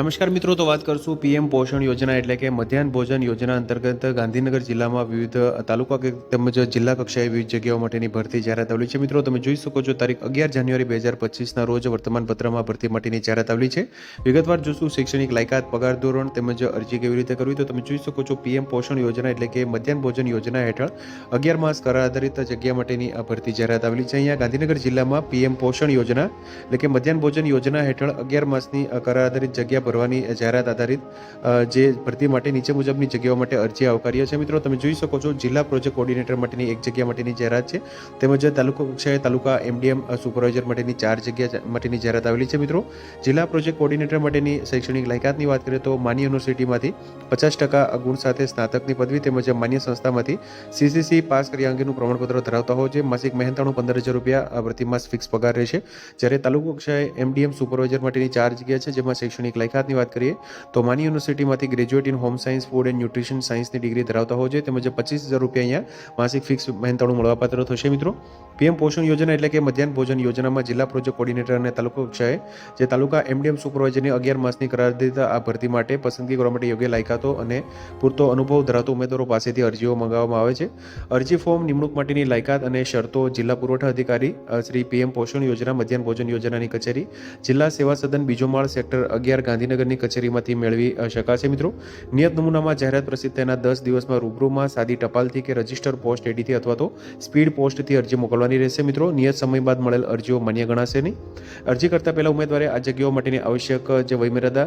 નમસ્કાર મિત્રો, તો વાત કરશું પીએમ પોષણ યોજના એટલે કે મધ્યાહન ભોજન યોજના અંતર્ગત ગાંધીનગર જિલ્લામાં વિવિધ તાલુકા તેમજ જિલ્લા કક્ષાએ વિવિધ જગ્યાઓ માટેની ભરતી જાહેરાત આવેલી છે. મિત્રો, તમે જોઈ શકો છો, તારીખ અગિયાર જાન્યુઆરી બે હજાર પચીસના રોજ વર્તમાનપત્રમાં ભરતી માટેની જાહેરાત આવેલી છે. વિગતવાર જોશું શૈક્ષણિક લાયકાત, પગાર ધોરણ તેમજ અરજી કેવી રીતે કરવી, તો તમે જોઈ શકો છો પીએમ પોષણ યોજના એટલે કે મધ્યાહન ભોજન યોજના હેઠળ અગિયાર માસ કરાર આધારિત જગ્યા માટેની ભરતી જાહેરાત આવેલી છે. અહીંયા ગાંધીનગર જિલ્લામાં પીએમ પોષણ યોજના એટલે કે મધ્યાહન ભોજન યોજના હેઠળ અગિયાર માસની કરાર આધારિત જગ્યા ભરવાની જાહેરાત આધારિત જે ભરતી માટે નીચે મુજબની જગ્યાઓ માટે અરજી આવકાર્ય છે. મિત્રો, તમે જોઈ શકો છો, જિલ્લા પ્રોજેક્ટ કોર્ડિનેટર માટેની એક જગ્યા માટેની જાહેરાત છે. તેમજ તાલુકા કક્ષાએ તાલુકા એમડીએમ સુપરવાઇઝર માટેની ચાર જગ્યા માટેની જાહેરાત આવેલી છે. મિત્રો, જિલ્લા પ્રોજેક્ટ કોર્ડિનેટર માટેની શૈક્ષણિક લાયકાતની વાત કરીએ તો માન્ય યુનિવર્સિટીમાંથી પચાસ ટકા ગુણ સાથે સ્નાતકની પદવી તેમજ માન્ય સંસ્થામાંથી સીસીસી પાસ કર્યા અંગેનું પ્રમાણપત્ર ધરાવતા હોય છે. માસિક મહેનતાણું પંદર હજાર રૂપિયા પ્રતિમાસ પ્રતિ માસ ફિક્સ પગાર રહેશે. જ્યારે તાલુકા કક્ષાએ એમડીએમ, સુપરવાઇઝર માટેની ચાર જગ્યા છે, જેમાં શૈક્ષણિક લાયકાતની વાત કરીએ, તો માની યુનિવર્સિટીમાંથી graduate in home science food and nutrition સાયન્સની ડિગ્રી ધરાવતા હોય છે. તેમજ પચીસ હજાર રૂપિયા અહીંયા માસિક ફિક્સ મહેનતાણું મળવાપાત્ર થશે મિત્રો. પીએમ પોષણ યોજના એટલે કે મધ્યાહન ભોજન યોજનામાં જિલ્લા પ્રોજેક્ટ કોર્ડિનેટર અને તાલુકા કક્ષાએ જે તાલુકા એમડીએમ સુપરવાઇઝરની અગિયાર માસની કરારદીત આ ભરતી માટે પસંદગી કરવા માટે યોગ્ય લાયકાતો અને પૂરતો અનુભવ ધરાવતા ઉમેદવારો પાસેથી અરજીઓ મંગાવવામાં આવે છે. અરજી ફોર્મ નિમણૂક માટેની લાયકાત અને શરતો જિલ્લા પુરવઠા અધિકારી શ્રી પીએમ પોષણ યોજના, મધ્યાહન ભોજન યોજનાની કચેરી, જિલ્લા સેવા સદન બીજો માળ સેક્ટર અગિયાર ગાંધીનગરની કચેરીમાંથી મેળવી શકાશે. મિત્રો, નિયત નમૂનામાં જાહેરાત પ્રસિદ્ધ તેના દસ દિવસમાં રૂબરૂમાં સાદી ટપાલથી કે રજિસ્ટર પોસ્ટ એડીથી અથવા તો સ્પીડ પોસ્ટથી અરજી મોકલવાની રહેશે મિત્રો. નિયત સમય બાદ મળેલ અરજીઓ માન્ય ગણાશે નહીં. અરજી કરતા પહેલા ઉમેદવારે આ જગ્યાઓ માટેની આવશ્યક જે વયમર્યાદા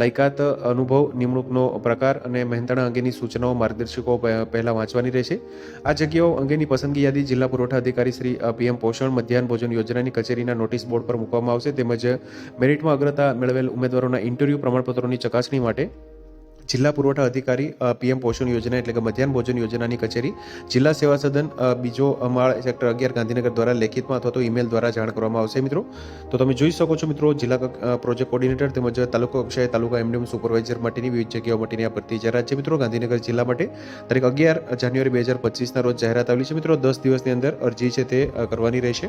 લાયકાત, અનુભવ, નિમણૂકનો પ્રકાર અને મહેનતાણા અંગેની સૂચનાઓ માર્ગદર્શકો પહેલા વાંચવાની રહેશે. આ જગ્યાઓ અંગેની પસંદગી યાદી જિલ્લા પુરવઠા અધિકારી શ્રી પીએમ પોષણ, મધ્યાહન ભોજન યોજનાની કચેરીના નોટિસ બોર્ડ પર મૂકવામાં આવશે તેમજ મેરિટમાં અગ્રતા મેળવેલ ઉમેદવારોના ઇન્ટરવ્યૂ પ્રમાણપત્રોની ચકાસણી માટે જિલ્લા પુરવઠા અધિકારી પીએમ પોષણ યોજના એટલે કે મધ્યાહન ભોજન યોજનાની કચેરી, જિલ્લા સેવા સદન બીજો માળ સેક્ટર અગિયાર ગાંધીનગર દ્વારા લેખિતમાં અથવા તો ઈમેલ દ્વારા જાણ કરવામાં આવશે મિત્રો. તો તમે જોઈ શકો છો મિત્રો, જિલ્લા પ્રોજેક્ટ કોર્ડિનેટર તેમજ તાલુકા કક્ષાએ તાલુકા એમડીએમ સુપરવાઇઝર માટેની વિવિધ જગ્યાઓ માટેની આ ભરતી જાહેરાત છે મિત્રો. ગાંધીનગર જિલ્લા માટે તારીખ અગિયાર જાન્યુઆરી બે હજાર પચીસના રોજ જાહેરાત આવેલી છે મિત્રો. દસ દિવસની અંદર અરજી છે તે કરવાની રહેશે.